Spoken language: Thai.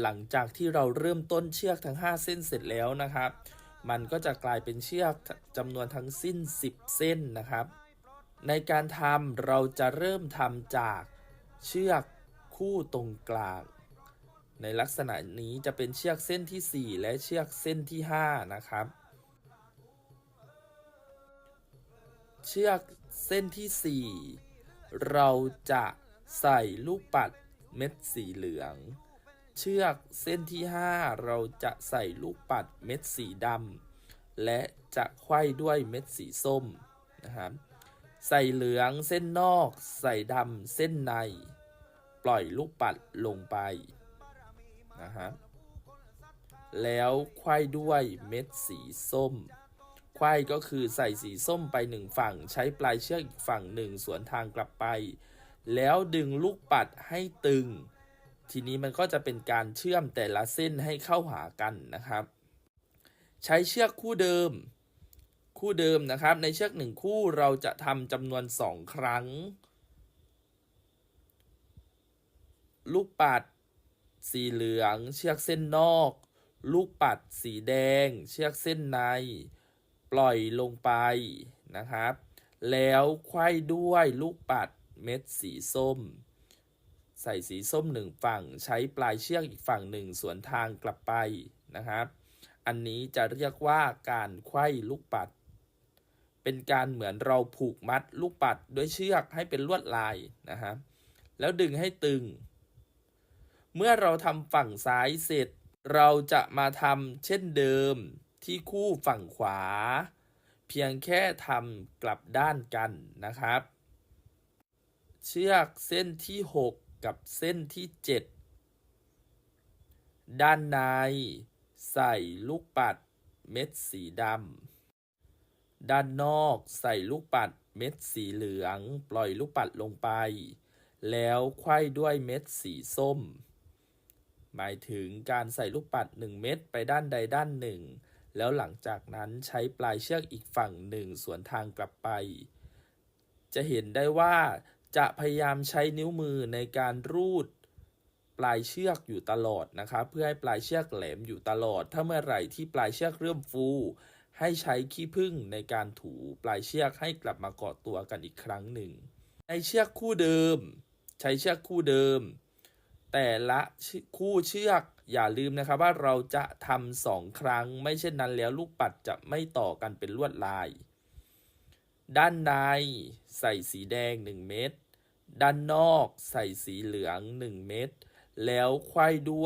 หลังจากที่เราเริ่มต้นเชือกทั้ง 5 เส้นเสร็จแล้วนะครับ มันก็จะกลายเป็นเชือกจำนวนทั้งสิ้น 10 เส้นนะครับ ในการทำเราจะเริ่มทำจากเชือกคู่ตรงกลาง ในลักษณะนี้จะเป็นเชือกเส้นทีสี่4 และเชือกเส้นที่ 5 นะครับ เชือกเส้นที่ 4 เราจะใส่ลูกปัดเม็ดสีเหลือง เชือกเส้นที่ 5 เราจะใส่ลูกปัดเม็ดสีดำและจะไขว้ด้วยเม็ดสีส้มนะครับใส่เหลืองเส้นนอก ใส่ดำเส้นใน ปล่อยลูกปัดลงไปนะฮะแล้วไขว้ด้วยเม็ดสีส้มไขว้ก็คือใส่สีส้มไปหนึ่งฝั่ง ใช้ปลายเชือกอีกฝั่งหนึ่งสวนทางกลับไป แล้วดึงลูกปัดให้ตึง ทีนี้มันก็จะเป็นการเชื่อมแต่ละเส้นให้เข้าหากันนะครับ ใช้เชือกคู่เดิม คู่เดิมนะครับ ในเชือกหนึ่งคู่เราจะทำจำนวนสองครั้ง ลูกปัด สีเหลือง เชือกเส้นนอก ลูกปัดสีแดง เชือกเส้นใน ปล่อยลงไปนะครับ แล้วไขว้ด้วยลูกปัดเม็ดสีส้ม ใส่สีส้มหนึ่งฝั่ง ใช้ปลายเชือกอีกฝั่งหนึ่งสวนทางกลับไปนะครับ อันนี้จะเรียกว่าการไขว้ลูกปัด เป็นการเหมือนเราผูกมัดลูกปัดด้วยเชือกให้เป็นลวดลายนะครับ แล้วดึงให้ตึง เมื่อเราทำฝั่งซ้ายเสร็จ เราจะมาทำเช่นเดิมที่คู่ฝั่งขวา เพียงแค่ทำกลับด้านกันนะครับ เชือกเส้นที่ 6 กับเส้นที่ 7 ด้านใน ใส่ลูกปัดเม็ดสีดำ ด้านนอกใส่ลูกปัดเม็ดสีเหลือง ปล่อยลูกปัดลงไป แล้วไขว้ด้วยเม็ดสีส้ม หมายถึงการใส่ลูกปัด 1 เม็ดไปด้านใดด้านหนึ่ง แล้วหลังจากนั้นใช้ปลายเชือกอีกฝั่งหนึ่งสวนทางกลับไป จะเห็นได้ว่า จะพยายามใช้นิ้วมือในการรูดปลายเชือกอยู่ตลอดนะครับเพื่อให้ปลายเชือกแหลมอยู่ตลอด ถ้าเมื่อไหร่ที่ปลายเชือกเริ่มฟู ให้ใช้ขี้ผึ้งในการถูปลายเชือกให้กลับมาเกาะตัวกันอีกครั้งหนึ่งในเชือกคู่เดิม ใช้เชือกคู่เดิม แต่ละคู่เชือกอย่าลืมนะครับว่าเราจะทำสองครั้ง ไม่เช่นนั้นแล้วลูกปัดจะไม่ต่อกันเป็นลวดลาย ด้านในใส่สีแดง 1 เม็ด ด้านนอกใส่สีเหลือง 1 เม็ด แล้วไขว้ด้วย